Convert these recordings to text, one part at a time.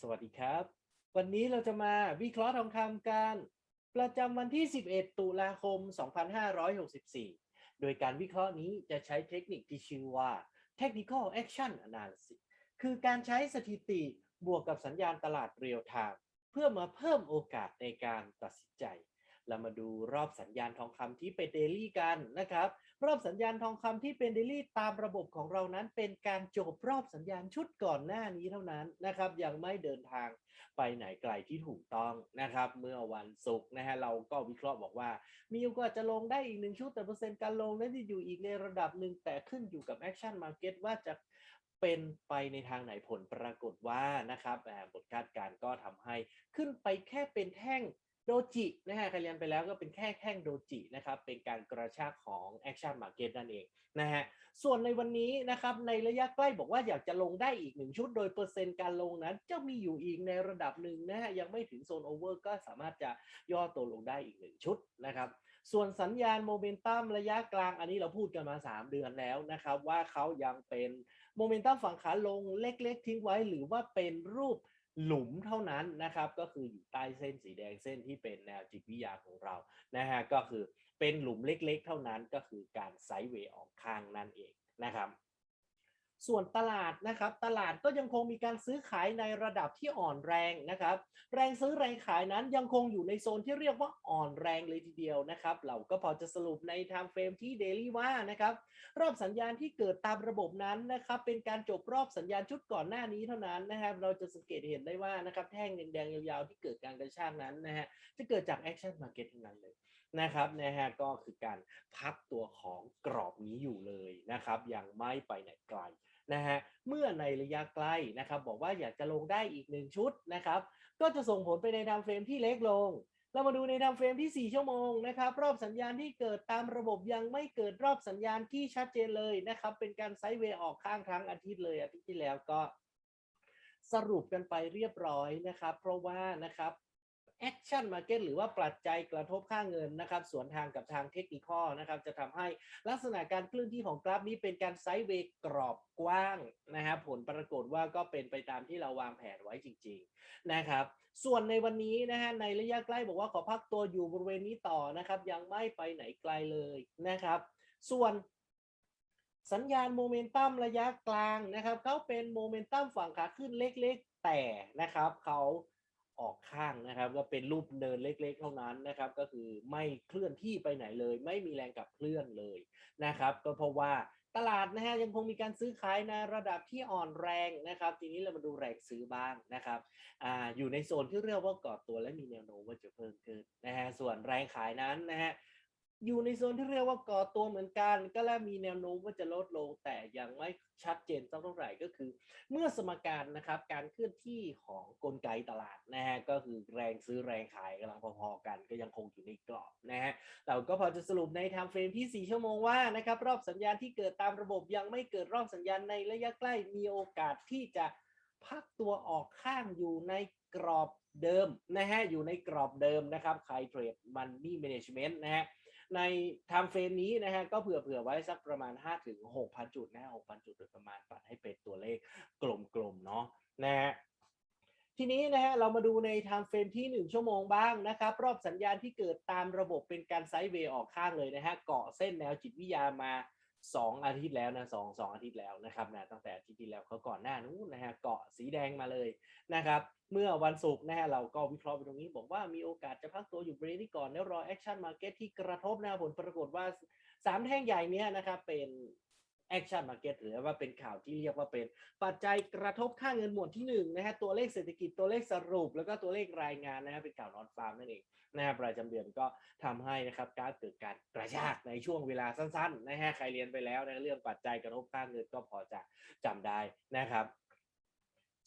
สวัสดีครับ วันนี้เราจะมาวิเคราะห์ทองคำกัน ประจำวันที่ 11 ตุลาคม 2564 โดยการวิเคราะห์นี้จะใช้เทคนิคที่ชื่อว่า Technical Action Analysis คือการใช้สถิติบวกกับสัญญาณตลาดเรียลไทม์เพื่อมาเพิ่มโอกาสในการตัดสินใจ เรามาดูรอบสัญญาณทองคำที่เป็นเดลี่กันนะครับ รอบสัญญาณทองคำที่เป็นเดลี่ตามระบบของเรานั้น เป็นการจบรอบสัญญาณชุดก่อนหน้านี้เท่านั้นนะครับ ยังไม่เดินทางไปไหนไกลที่ถูกต้องนะครับ เมื่อวันศุกร์นะฮะเราก็วิเคราะห์บอกว่า มีโอกาสจะลงได้อีกหนึ่งชุดแต่เปอร์เซ็นต์การลงนั้นจะอยู่อีกในระดับหนึ่งแต่ขึ้นอยู่กับแอคชั่นมาร์เก็ตว่าจะเป็นไปในทางไหนผลปรากฏว่านะครับบทคาดการณ์ก็ทำให้ขึ้นไปแค่เป็นแท่ง โดจินะฮะใครเรียนไปแล้วก็เป็นแค่แท่งโดจินะครับเป็นการกระชากของแอคชั่นมาเก็ตนั่นเองนะฮะส่วนในวันนี้นะครับในระยะใกล้บอกว่าอยากจะลงได้อีกหนึ่งชุด โดยเปอร์เซ็นต์การลงนั้นจะมีอยู่อีกในระดับหนึ่งนะฮะยังไม่ถึงโซนโอเวอร์ก็สามารถจะย่อตัวลงได้อีกหนึ่งชุดนะครับส่วนสัญญาณโมเมนตัมระยะกลางอันนี้เราพูดกันมา 3 เดือนแล้วนะครับว่าเขายังเป็นโมเมนตัมฝั่งขาลงเล็กๆ ทิ้งไว้หรือว่าเป็นรูป หลุมเท่านั้นนะครับก็คืออยู่ใต้เส้นสีแดงเส้นที่เป็นแนวจิตวิทยาของเรานะฮะก็คือเป็นหลุมเล็กๆ เท่านั้นก็คือการไซด์เวย์ออกข้างนั่นเองนะครับ ส่วนตลาดนะครับ ตลาดก็ยังคงมีการซื้อขายในระดับที่อ่อนแรงนะครับ แรงซื้อแรงขายนั้นยังคงอยู่ในโซนที่เรียกว่าอ่อนแรงเลยทีเดียวนะครับ เราก็พอจะสรุปใน time frame ที่ daily ว่านะครับ รอบสัญญาณที่เกิดตามระบบนั้นนะครับ เป็นการจบรอบสัญญาณชุดก่อนหน้านี้เท่านั้นนะครับ เราจะสังเกตเห็นได้ว่านะครับแท่งแดงๆยาวๆที่เกิดการกระชากนั้นนะฮะจะเกิดจาก action market ทั้งนั้นเลยนะครับนะฮะก็คือการพักตัวของกรอบนี้อยู่เลยนะครับยังไม่ไปไหนไกลนะฮะเมื่อในระยะใกล้นะครับบอกว่าอยากจะลงได้อีกหนึ่งชุดนะครับก็จะส่งผลไปในทม์เฟรมที่เล็กลง เรามาดูในทม์เฟรมที่ 4 ชั่วโมงนะครับรอบสัญญาณที่เกิดตามระบบยังไม่เกิดรอบสัญญาณที่ชัดเจนเลยนะครับเป็นการไซด์เวย์ออกข้างทั้งอาทิตย์เลยอาทิตย์ที่แล้วก็สรุปกันไปเรียบร้อยนะครับ เพราะว่านะครับ Action Market หรือว่าปัจจัยกระทบค่าเงินนะครับสวนทางกับทางเทคนิคนะครับจะทำให้ลักษณะการเคลื่อนที่ของกราฟนี้เป็นการไซด์เวย์กรอบกว้างนะครับผลปรากฏว่าก็เป็นไปตามที่เราวางแผนไว้จริง ๆนะครับ ส่วนในวันนี้นะฮะในระยะใกล้บอกว่าขอพักตัวอยู่บริเวณนี้ต่อนะครับ ยังไม่ไปไหนไกลเลยนะครับ ส่วนสัญญาณโมเมนตัมระยะกลางนะครับเขาเป็นโมเมนตัมฝั่งขาขึ้นเล็กๆ แต่นะครับเขา ออกข้างนะครับ ก็เป็นรูปเดินเล็ก ๆ เท่านั้นนะครับ ก็คือไม่เคลื่อนที่ไปไหนเลย ไม่มีแรงกับเคลื่อนเลยนะครับ ก็เพราะว่าตลาดนะฮะยังคงมีการซื้อขายในระดับที่อ่อนแรงนะครับ ทีนี้เรามาดูแรงซื้อบ้างนะครับอ่าอยู่ในโซนที่เรียกว่าก่อตัวและมีแนวโน้มว่าจะเพิ่มขึ้นนะฮะส่วนแรงขายนั้นนะฮะ อยู่ในโซนที่เรียกว่าก่อตัวเหมือนกัน ก็และมีแนวโน้มว่าจะลดลงแต่ยังไม่ชัดเจนสักเท่าไหร่ก็คือ เมื่อสมการนะครับการเคลื่อนที่ของกลไกตลาดนะฮะก็คือแรงซื้อแรงขายกำลังพอๆกัน ก็ยังคงอยู่ในกรอบนะฮะเราก็พอจะสรุปในไทม์เฟรมที่ 4 ชั่วโมงว่านะครับรอบสัญญาณที่เกิดตามระบบยังไม่เกิดรอบสัญญาณในระยะใกล้มีโอกาสที่จะพักตัวออกข้างอยู่ในกรอบเดิมนะฮะอยู่ในกรอบเดิมนะครับใครเทรดมันนี่แมネจเมนต์นะฮะ ในไทม์เฟรมนี้นะฮะก็เผื่อเผื่อไว้สักประมาณ 5 ถึง 6,000 จุดนะฮะ6,000 จุดโดยประมาณปัดให้เป็นตัวเลขกลมๆเนาะนะฮะทีนี้นะฮะเรามาดูในไทม์เฟรมที่ 1 ชั่วโมงบ้างนะครับ รอบสัญญาณที่เกิดตามระบบเป็นการไซด์เวย์ออกข้างเลยนะฮะเกาะเส้นแนวจิตวิทยามา สองอาทิตย์แล้วนะสองสองอาทิตย์แล้วนะครับนะตั้งแต่อาทิตย์ที่แล้วเขาก่อนหน้านู้นนะฮะเกาะสีแดงมาเลยนะครับ เมื่อวันศุกร์นะฮะเราก็วิเคราะห์ไปตรงนี้ บอกว่ามีโอกาสจะพักตัวอยู่บริเวณนี้ก่อนแล้วรอแอคชั่นมาร์เก็ตที่กระทบนะผลปรากฏว่าสามแท่งใหญ่เนี้ยนะครับเป็น แอคชั่นมาร์เก็ตหรือว่าเป็นข่าวที่เรียกว่าเป็นปัจจัยกระทบค่าเงินหมวดที่1นะฮะตัวเลขเศรษฐกิจตัวเลขสรุป แล้วก็ตัวเลขรายงานนะฮะเป็นข่าวนอนฟาร์มนั่นเองนะฮะประจำเดือนก็ทำให้นะครับการเกิดการกระชากในช่วงเวลาสั้นๆนะฮะใครเรียนไปแล้วในเรื่องปัจจัยกระทบค่าเงินก็พอจะจำได้นะครับ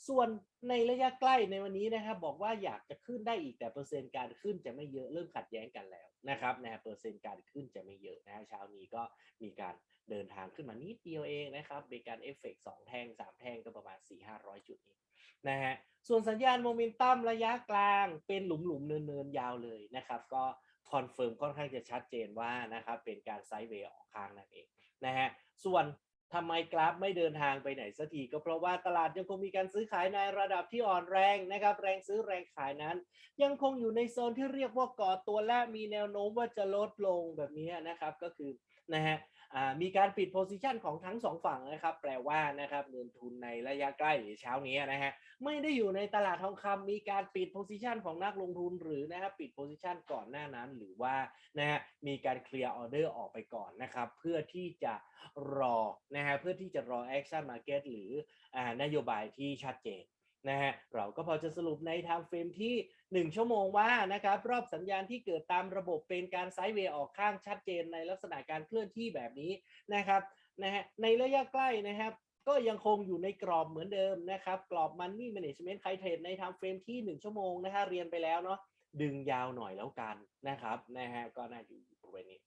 ส่วนในระยะใกล้ในวันนี้นะครับบอกว่าอยากจะขึ้นได้อีกแต่เปอร์เซ็นต์การขึ้นจะไม่เยอะเริ่มขัดแย้งกันแล้วนะครับนะฮะเปอร์เซ็นต์การขึ้นจะไม่เยอะนะฮะเช้านี้ก็มีการ เดินทางขึ้นมานิดเดียวเองนะครับเป็นการเอฟเฟกต์สองแท่งสามแท่งก็ประมาณ 4 5 0 0 จุดเองนะฮะส่วนสัญญาณโมเมนตัมระยะกลางเป็นหลุมๆเนินๆยาวเลยนะครับก็คอนเฟิร์มค่อนข้างจะชัดเจนว่านะครับเป็นการไซด์เวย์ออกข้างนั่นเองนะฮะส่วนทำไมกราฟไม่เดินทางไปไหนสักทีก็เพราะว่าตลาดยังคงมีการซื้อขายในระดับที่อ่อนแรงนะครับ แรงซื้อแรงขายนั้น ยังคงอยู่ในโซนที่เรียกว่าก่อตัวและมีแนวโน้มว่าจะลดลงแบบนี้นะครับ ก็คือ นะฮะมีการปิดโพซิชันของทั้งสองฝั่งนะครับ แปลว่านะครับเงินทุนในระยะใกล้หรือเช้านี้นะฮะไม่ได้อยู่ในตลาดทองคำมีการปิดโพซิชันของนักลงทุน หรือนะครับปิดโพซิชันก่อนหน้านั้น หรือว่านะฮะมีการเคลียร์ออเดอร์ออกไปก่อนนะครับ เพื่อที่จะรอนะฮะเพื่อที่จะรอแอคชั่นมาร์เก็ตหรืออนโยบายที่ชัดเจน นะฮะเราก็พอจะสรุปในไทม์เฟรมที่ 1 ชั่วโมงว่านะครับรอบสัญญาณที่เกิดตามระบบเป็นการไซด์เวย์ออกข้างชัดเจนในลักษณะการเคลื่อนที่แบบนี้นะครับนะฮะในระยะใกล้นะครับก็ยังคงอยู่ในกรอบเหมือนเดิมนะครับกรอบ Money Management ใครเทรดในไทม์เฟรมที่ 1 ชั่วโมงนะฮะเรียนไปแล้วเนาะดึงยาวหน่อยแล้วกันนะครับนะฮะก็น่าอยู่บริเวณนี้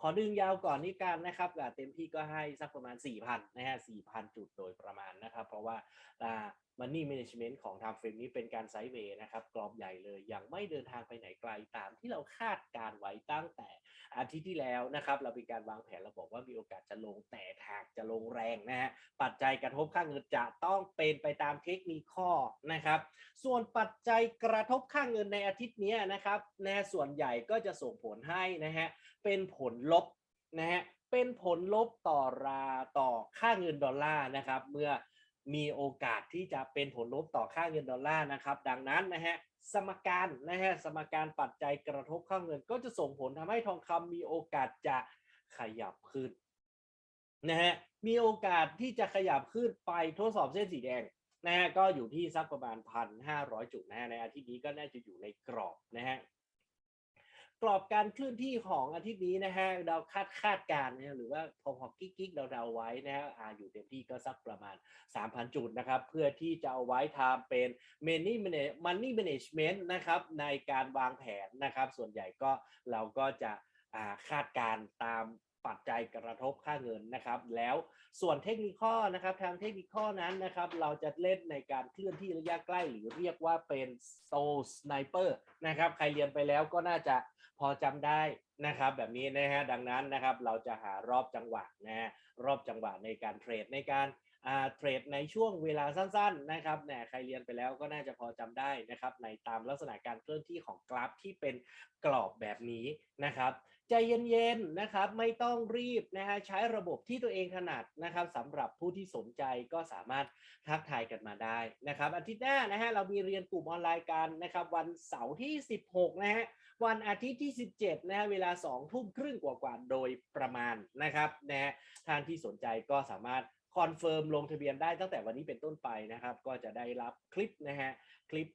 ขอดึงยาวก่อนนี้กันนะครับเต็มที่ก็ให้สักประมาณ 4,000นะฮะ4,000 จุดโดยประมาณนะครับ เพราะว่าอ่า Money Management ของ Time Frame นี้เป็นการไซด์เวย์นะครับกรอบใหญ่เลยยังไม่เดินทางไปไหนไกลตามที่เราคาดการไว้ตั้งแต่อาทิตย์ที่แล้วนะครับเราเป็นการวางแผนเราบอกว่ามีโอกาสจะลงแต่หากจะลงแรงนะฮะปัจจัยกระทบค่าเงินจะต้องเป็นไปตามเทคนิคข้อนะครับ ส่วนปัจจัยกระทบค่าเงินในอาทิตย์นี้นะครับนะส่วนใหญ่ก็จะส่งผลให้นะฮะเป็นผลลบนะฮะเป็นผลลบต่อราต่อค่าเงินดอลลาร์นะครับ เมื่อ มีโอกาสที่จะเป็นผลลบต่อค่าเงินดอลลาร์นะครับ ดังนั้นนะฮะสมการนะฮะสมการปัจจัยกระทบค่าเงินก็จะส่งผลทำให้ทองคำมีโอกาสจะขยับขึ้นนะฮะมีโอกาสที่จะขยับขึ้นไปทดสอบเส้นสีแดงนะฮะก็อยู่ที่สักประมาณพันห้าร้อยจุดนะฮะในอาทิตย์นี้ก็น่าจะอยู่ในกรอบนะฮะ กรอบการเคลื่อนที่ของอาทิตย์นี้นะฮะเราคาดคาดการณ์นะฮะหรือว่าพอพอกิ๊กกิ๊กเราเดาไว้นะฮะอยู่เต็มที่ก็สักประมาณ 3,000 จุดนะครับ เพื่อที่จะเอาไว้ทำเป็น money money management นะครับในการวางแผนนะครับ ส่วนใหญ่ก็เราก็จะคาดการณ์ตาม ปัจจัยกระทบค่าเงินนะครับ แล้วส่วนเทคนิคอนะครับ ทางเทคนิคอนั้นนะครับ เราจะเล่นในการเคลื่อนที่ระยะใกล้ หรือเรียกว่าเป็น soul sniper นะครับ ใครเรียนไปแล้วก็น่าจะพอจำได้นะครับ แบบนี้นะฮะดังนั้นนะครับเราจะหารอบจังหวะนะฮะรอบจังหวะในการเทรดในการเทรดในช่วงเวลาสั้นๆนะครับเนี่ยใครเรียนไปแล้วก็น่าจะพอจำได้นะครับ ในตามลักษณะการเคลื่อนที่ของกราฟที่เป็นกรอบแบบนี้นะครับ ใจเย็นๆนะครับไม่ต้องรีบนะฮะใช้ระบบที่ตัวเองถนัดนะครับสำหรับผู้ที่สนใจก็สามารถทักทายกันมาได้นะครับอาทิตย์หน้านะฮะเรามีเรียนกลุ่มออนไลน์กันนะครับวันเสาร์ที่ 16นะฮะวันอาทิตย์ที่ 17นะฮะเวลา2ทุ่มครึ่งกว่าๆโดยประมาณนะครับนะฮะท่านที่สนใจก็สามารถคอนเฟิร์มลงทะเบียนได้ตั้งแต่วันนี้เป็นต้นไปนะครับ ก็จะได้รับคลิปนะฮะคลิป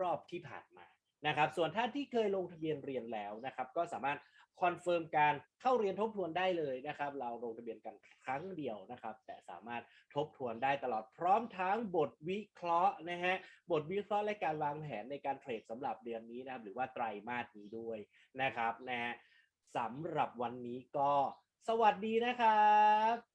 รอบที่ผ่านมา นะครับส่วนท่านที่เคยลงทะเบียนเรียนแล้วนะครับก็สามารถคอนเฟิร์มการเข้าเรียนทบทวนได้เลยนะครับเราลงทะเบียนกันครั้งเดียวนะครับ แต่สามารถทบทวนได้ตลอดพร้อมทั้งบทวิเคราะห์นะฮะบทวิเคราะห์และการวางแผนในการเทรดสำหรับเดือนนี้นะครับหรือว่าไตรมาสนี้ด้วยนะครับนะฮะสำหรับวันนี้ก็สวัสดีนะครับ